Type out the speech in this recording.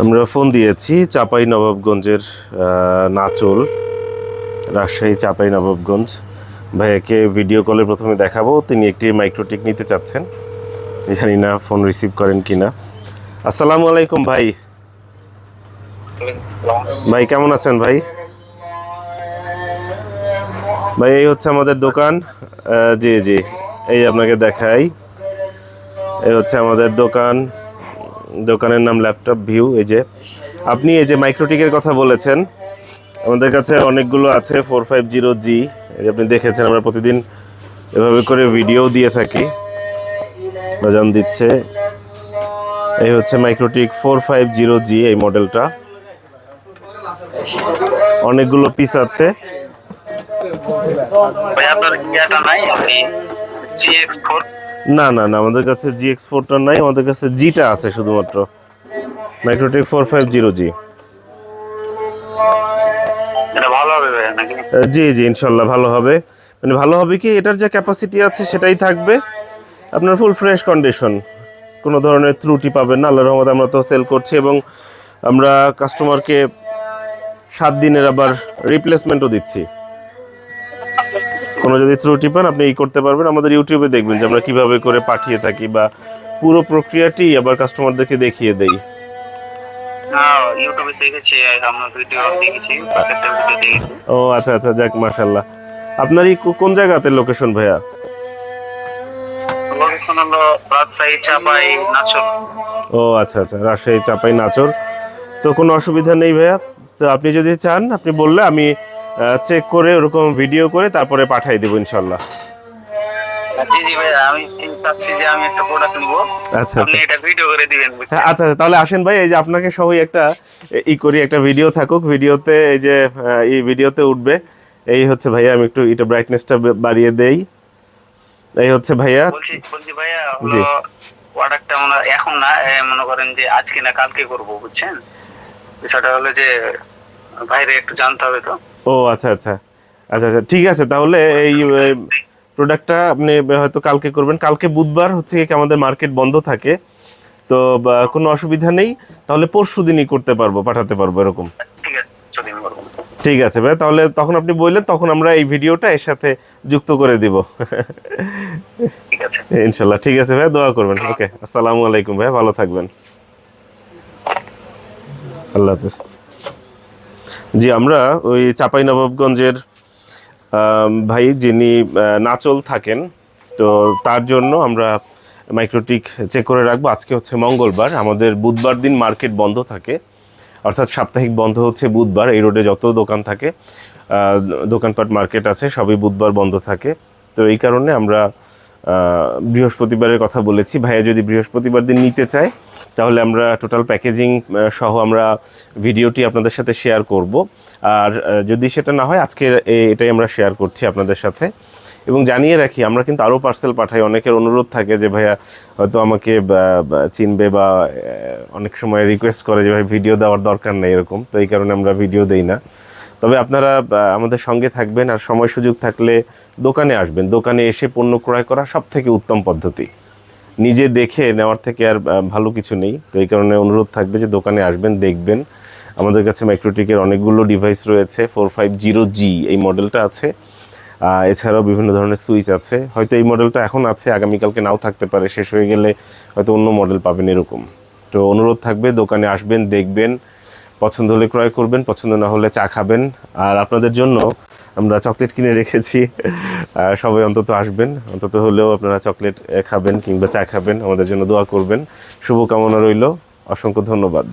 আমরা ফোন দিয়েছি চাপাই নবাবগঞ্জের নাচল, রাজশাহী চাপাই নবাবগঞ্জ ভাইয়াকে ভিডিও কলে প্রথমে দেখাবো। তিনি একটি মাইক্রোটেক নিতে চাচ্ছেন। জানি না ফোন রিসিভ করেন কি না আসসালামু আলাইকুম ভাই। ভাই, কেমন আছেন ভাই? ভাই, এই হচ্ছে আমাদের দোকান। জি জি, এই আপনাকে দেখাই। এই হচ্ছে আমাদের দোকান। দোকানের নাম ল্যাপটপ ভিউ, এই যে। আপনি এই যে মাইক্রোটিকের কথা বলেছেন, আমাদের কাছে অনেকগুলো আছে, ফোর ফাইভ জিরো জি। আপনি দেখেছেন, আমরা প্রতিদিন এভাবে করে ভিডিও দিয়ে থাকি। বাজান দিচ্ছে। এই হচ্ছে MikroTik four five zero G এই মডেলটা। অনেকগুলো পিস আছে। ভাই, আপনার নাই? আপনি ফোর না না না আমাদের কাছে জি এক্স ফোরটা নাই আমাদের কাছে জিটা আছে শুধুমাত্র। MikroTik four five zero G এটা ভালো হবে জি জি ইনশাল্লাহ ভালো হবে। মানে ভালো হবে কি এটার যে ক্যাপাসিটি আছে সেটাই থাকবে। আপনার ফুল ফ্রেশ কন্ডিশন কোনো ধরনের ত্রুটি পাবেন না আল্লাহ রহমত আমরা তো সেল করছি এবং আমরা কাস্টমারকে সাত দিনের আবার রিপ্লেসমেন্টও দিচ্ছি। কোনো যদি ত্রুটি পান আপনি এই করতে পারবেন। আমাদের ইউটিউবে দেখবেন যে আমরা কীভাবে করে পাঠিয়ে থাকি বা পুরো প্রক্রিয়াটি আবার কাস্টমারদেরকে দেখিয়ে দেই। হ্যাঁ ও আচ্ছা আচ্ছা যাক মাশাল্লাহ আপনার এই কোন জায়গাতে লোকেশন ভাইয়া? ও আচ্ছা আচ্ছা রাজশাহী চাপাই নাচর। তো কোনো অসুবিধা নেই ভাইয়া? তো আপনি যদি চান আপনি বললে আমি চেক করে ওরকম ভিডিও করে তারপরে পাঠিয়ে দেবো ইনশাল্লাহ। আচ্ছা আচ্ছা। হ্যাঁ, আচ্ছা আচ্ছা, তাহলে আসেন ভাই এই যে আপনাকে সহই একটা এ- ই করি একটা ভিডিও থাকুক। ভিডিওতে এই যে এই ভিডিওতে উঠবে। এই হচ্ছে ভাইয়া আমি একটু এটা ব্রাইটনেসটা বাড়িয়ে দেই। এই হচ্ছে ভাইয়া। বলছি বলছি ভাইয়া জি। প্রোডাক্টটা এখন না মনে করেন যে আজকে না কালকে করব বুঝছেন? বিষয়টা হলো যে বাইরে একটু জানতে হবে তো। ও আচ্ছা আচ্ছা। আচ্ছা আচ্ছা ঠিক আছে তাহলে এই প্রোডাক্টটা আপনি হয়তো কালকে করবেন। কালকে বুধবার হচ্ছে কি আমাদের মার্কেট বন্ধ থাকে। তো কোনো অসুবিধা নেই। তাহলে পরশু দিনই করতে পারব পাঠাতে পারব এরকম। ঠিক আছে ভাই তাহলে তখন আপনি বললেন তখন আমরা এই ভিডিওটা এর সাথে যুক্ত করে দিব। ঠিক আছে। ইনশাল্লাহ ঠিক আছে ভাই দোয়া করবেন। ওকে আসসালামু আলাইকুম ভাই ভালো থাকবেন। আল্লাহ হাফিজ। জি, আমরা ওই চাপাই নবাবগঞ্জের ভাই যিনি নাচল থাকেন, তো তার জন্য আমরা মাইক্রোটিক চেক করে রাখব। আজকে হচ্ছে মঙ্গলবার, আমাদের বুধবার দিন মার্কেট বন্ধ থাকে। অর্থাৎ সাপ্তাহিক বন্ধ হচ্ছে বুধবার, এই রোডে যত দোকান থাকে দোকানপাট মার্কেট আছে, সবই বুধবার বন্ধ থাকে। তো এই কারণে আমরা বৃহস্পতিবারের কথা বলেছি। ভাইয়া যদি বৃহস্পতিবার দিন নিতে চায়, তাহলে আমরা টোটাল প্যাকেজিং সহ আমরা ভিডিওটি আপনাদের সাথে শেয়ার করব। আর যদি সেটা না হয়, আজকে এটাই আমরা শেয়ার করছি আপনাদের সাথে। এবং জানিয়ে রাখি, আমরা কিন্তু আরও পার্সেল পাঠাই। অনেকের অনুরোধ থাকে যে, ভাইয়া, হয়তো আমাকে চিনবে বা অনেক সময় রিকোয়েস্ট করে যে, ভাই ভিডিও দেওয়ার দরকার নেই, এরকম। তো এই কারণে আমরা ভিডিও দেই না। তবে আপনারা আমাদের সঙ্গে থাকবেন আর সময় সুযোগ থাকলে দোকানে আসবেন। দোকানে এসে পণ্য ক্রয় করা সব থেকে উত্তম পদ্ধতি। নিজে দেখে নেওয়ার থেকে আর ভালো কিছু নেই। তো এই কারণে অনুরোধ থাকবে যে দোকানে আসবেন, দেখবেন। আমাদের কাছে মাইক্রোটিকের অনেকগুলো ডিভাইস রয়েছে ফোর ফাইভ জিরো জি এই মডেলটা আছে। এছাড়াও বিভিন্ন ধরনের সুইচ আছে। হয়তো এই মডেলটা এখন আছে, আগামীকালকে নাও থাকতে পারে। শেষ হয়ে গেলে হয়তো অন্য মডেল পাবেন এরকম। তো অনুরোধ থাকবে, দোকানে আসবেন, দেখবেন। পছন্দ হলে ক্রয় করবেন, পছন্দ না হলে চা খাবেন। আর আপনাদের জন্য আমরা চকলেট কিনে রেখেছি। সবাই অন্তত আসবেন। অন্তত হলেও আপনারা চকলেট খাবেন কিংবা চা খাবেন। আমাদের জন্য দোয়া করবেন। শুভকামনা রইল। অসংখ্য ধন্যবাদ।